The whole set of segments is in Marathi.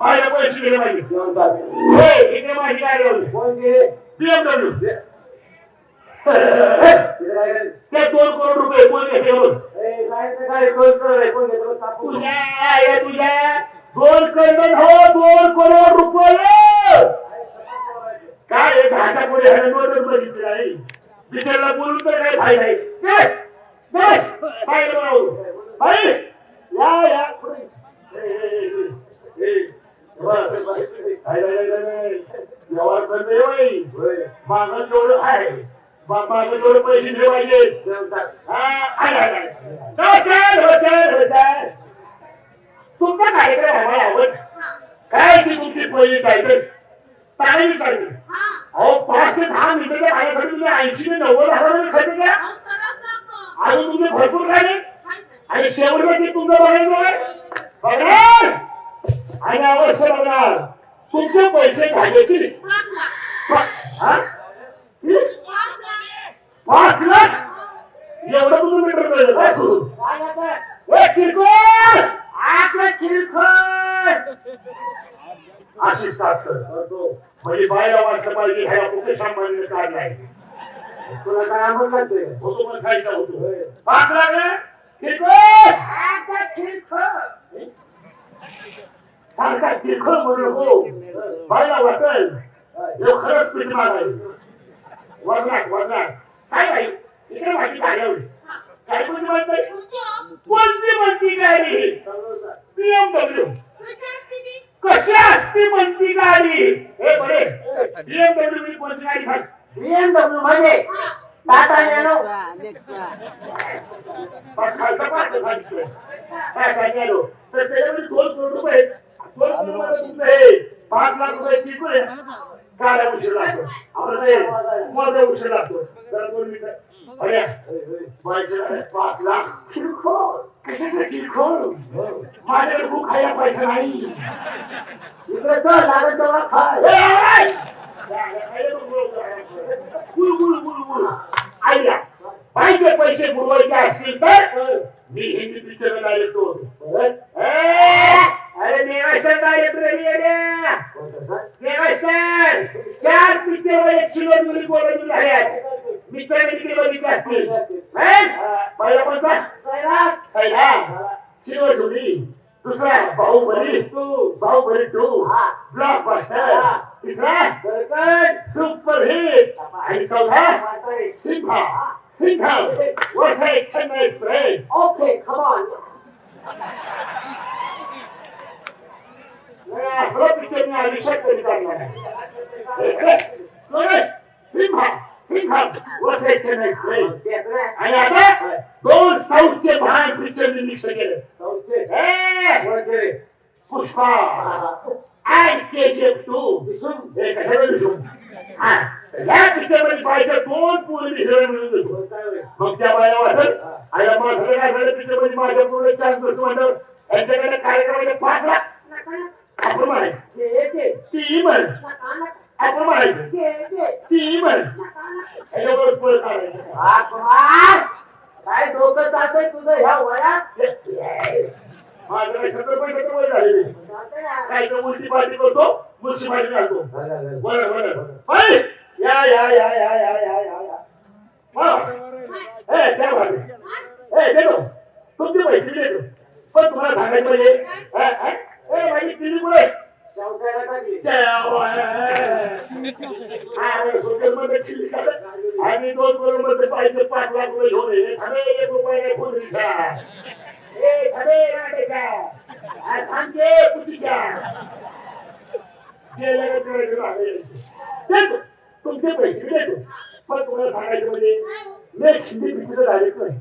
पाहायला पैसे दिले पाहिजे. इकडे माहिती आहे बीएमडब्ल्यू ते दोन करोड रुपये कोण घेते तुझ्या तुझ्या. दोन करोड हो दोन करोड रुपये. काय भाषा कोणी हॅन्डवर बघितली आहे? बिचारला बोलून तर काय फायदा आहे? बस बस. पाहिलं या या. व्यवहार करते जेवढं आहे जेवढे पैसे तुमचा कार्यक्रम आम्हाला आवड काय ती तुमची पहिली टायटल चांगली टायटल अहो पाच ते दहा मिनिटाच्या कार्यक्रम तुम्ही ऐंशी ते नव्वद हजार खर्च द्या अजून तुमचे भरपूर राहिले आणि शेवटचं ते तुमचं बघायचं बघणार आणि अवश्य बघणार तुमचे पैसे झाले की पाच लाख? एवढं तुम्ही मीटर मिळेल काय? करू किरकोळ! आता किरकोळ. अशी साथ म्हणजे बायला वाटलं पाहिजे ह्या मुकेश अंबानीने काढलाय तुला काय आंबट होतो पण होतो. पाच लाख किरकोळ! आता किरकोळ. सारखा किरकोळ म्हणू नको. बायला वाटेल. हे खरंच पीठ मागाय वजनात वजनात काय बाई? इकडे माझी आली काय कोणती म्हणताय कोणती म्हणती गाडी बीएमडब्ल्यू कशी असते म्हणती गाडी हे बरे. बीएमडब्ल्यू मी कोणती गाडी सांग. BMW मध्ये? टाटा नॅनो. पण खालचा पाठ सांगितलं. काय सांगितलं तर त्याच्यामध्ये दोन करोड रुपये पाच लाख रुपये आहे. गाड्या उशीर लागतो. आपलं ते माझा उशीर लागतो. जरा दोन मिनिटं. अरे माझ्या गाड्यात पाच लाख किरकोळ. कशाचं किरकोळ? माझ्याकडे खूप खायला पैसा नाही. इकडे चल लागत! गुळ, गुळ, गुळ, गुळ. आईला पाहिजे पैसे बुडवायचे असतील तर मी हिंदी पिक्चर डायरेक्ट होतो. ए, अरे मेगास्टार डायरेक्टर मेगास्टार चार पिक्चरमध्ये सिल्वर मुली बोलायची झाल्यात. मित्रांनी तिकडे बघितले असतील पहिला कोणता? पहिला सिल्वर जुबली दुसरा Baahubali. Two Baahubali two blockbuster तिसरा सुपर हिट आणि चौथा Simha Simha Varsha Chennai express. Okay come on असं पिक्चर मी आयुष्यात कधी काढणार नाही सिंहा. सिंहा वसई चेन्नई एक्सप्रेस आणि आता दोन साऊथचे महान पिक्चर मी मिक्स केले. ए, पुष्पा. and KGF two. कशाला लिहू? हा, या पिक्चरमध्ये पाहिजे दोन पूर्ण हिरोईन मिळून देतो मग त्या बाया वाटत आणि माझं काय झालं पिक्चरमध्ये माझ्या पूर्ण चान्स होतो म्हणलं. यांच्याकडे कार्यक्रमाचे पाच लाख. आपण म्हणायचं ती काय? डोकं चालतंय तुझं ह्या वयात? माझं काय तर उलटी पार्टी घालतो. बरं बरं. या या या या या या या ए त्या भाजी ए देतो. तुमची पैसे देतो. पण तुम्हाला सांगायचं म्हणजे, लागलो घेऊन थांबे एक रुपये पूर्वीचा ए थांबे नाटेचा थांबे कुटीच्या तुमचे पैसे देतो पण तुम्हाला सांगायचं म्हणजे मी शिंदे पिक्चर झालेच नाही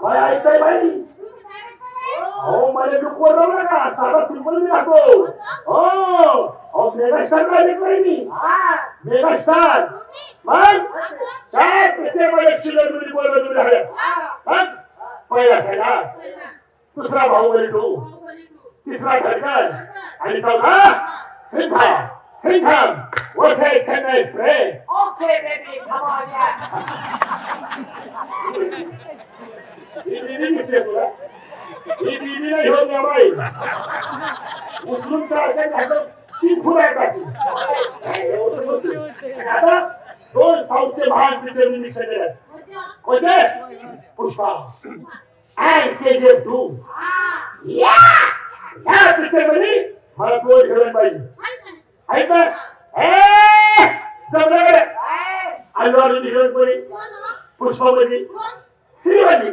मला ऐकताय बाई अहो मला लोक बोलव नका साधा सिंपल मी राहतो हो अहो मेगास्टार आले नाही मी मेगास्टार मग प्रत्येकाला चिल्लर मुली बोलवलं तुम्ही पहिला सगळा दुसरा भाऊ तू तिसरा धडकन आणि चौथा Vasai Chennai express. Okay baby come on या ही बीबी दिसते तुला? ही बीबी नाही घेऊन या बाई. उचलून घातलं ती फुलाय टाकली आणि आता दोन साऊथचे महान पिक्चर मी मिक्स केले कोणते? Pushpa. And K G two या! ह्या पिक्चरमध्ये मला दोन हिरोईन पाहिजे ऐक ए! जमलं का रे? अल्लू अर्जुन हिरोईन मध्ये पुष्पा मध्ये श्रीवल्ली